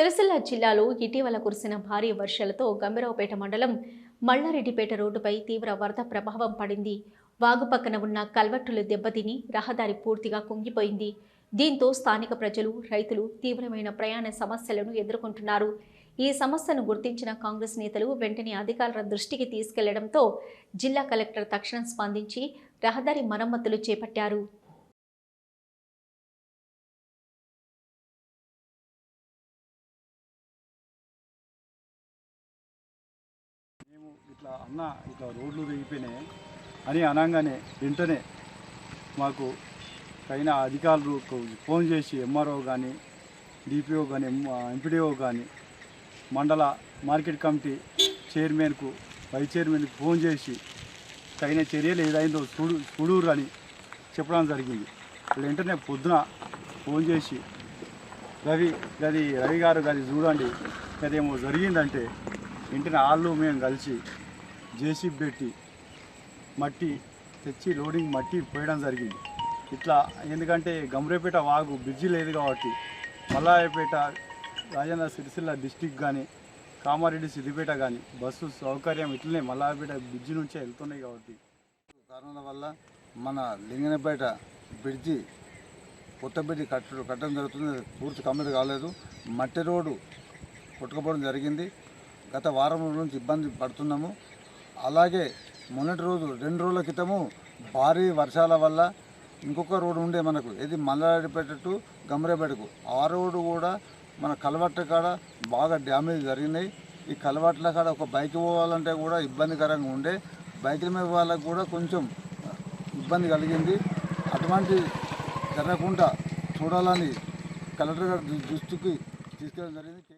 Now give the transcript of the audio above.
సిరిసిల్ల జిల్లాలో ఇటీవల కురిసిన భారీ వర్షాలతో గంభీరావుపేట మండలం మల్లారెడ్డిపేట రోడ్డుపై తీవ్ర వరద ప్రభావం పడింది. వాగు పక్కన ఉన్న కల్వట్టులు దెబ్బతిని రహదారి పూర్తిగా కుంగిపోయింది. దీంతో స్థానిక ప్రజలు రైతులు తీవ్రమైన ప్రయాణ సమస్యలను ఎదుర్కొంటున్నారు. ఈ సమస్యను గుర్తించిన కాంగ్రెస్ నేతలు వెంటనే అధికారుల దృష్టికి తీసుకెళ్ళడంతో జిల్లా కలెక్టర్ తక్షణం స్పందించి రహదారి మరమ్మతులు చేపట్టారు. ఇట్లా అన్న ఇట్లా రోడ్లు తెగిపోయినాయి అని అనగానే వెంటనే మాకు తగిన అధికారులకు ఫోన్ చేసి ఎంఆర్ఓ కానీ డిపిఓ కానీ ఎంపీడీఓ కానీ మండల మార్కెట్ కమిటీ చైర్మన్కు వైస్ చైర్మన్కి ఫోన్ చేసి తగిన చర్యలు ఏదైందో చూడు చూడూరు అని చెప్పడం జరిగింది. వాళ్ళు వెంటనే పొద్దున ఫోన్ చేసి రవి గది రవి గారు గది చూడండి గదేమో జరిగిందంటే వెంటనే వాళ్ళు మేము కలిసి జేసీబీ పెట్టి మట్టి తెచ్చి లోడింగ్ మట్టి పోయడం జరిగింది. ఇట్లా ఎందుకంటే గమరేపేట వాగు బ్రిడ్జి లేదు కాబట్టి మల్లాయపేట రాజన్న సిరిసిల్ల డిస్టిక్ కానీ కామారెడ్డి సిద్దిపేట కానీ బస్సు సౌకర్యం ఇట్లనే మల్లాయపేట బ్రిడ్జి నుంచే వెళ్తున్నాయి కాబట్టి. కారణాల వల్ల మన లింగనపేట బ్రిడ్జి కొత్త బ్రిడ్జి కట్టడం కట్టడం జరుగుతుంది. పూర్తి కంప్లీట్ కాలేదు. మట్టి రోడ్డు కొట్టుకపోవడం జరిగింది. గత వారం నుంచి ఇబ్బంది పడుతున్నాము. అలాగే మొన్నటి రోజు రెండు రోజుల క్రితము భారీ వర్షాల వల్ల ఇంకొక రోడ్డు ఉండే మనకు ఇది మల్లారెడ్డిపేట టు గమరేపేటకు. ఆ రోడ్డు కూడా మన కలవట్ల కాడ బాగా డ్యామేజ్ జరిగినాయి. ఈ కలవట్ల కాడ ఒక బైక్ పోవాలంటే కూడా ఇబ్బందికరంగా ఉండే. బైకుల మీద వాళ్ళకు కూడా కొంచెం ఇబ్బంది కలిగింది. అటువంటి జరగకుండా చూడాలని కలెక్టర్ గారి దృష్టికి తీసుకెళ్ళడం జరిగింది.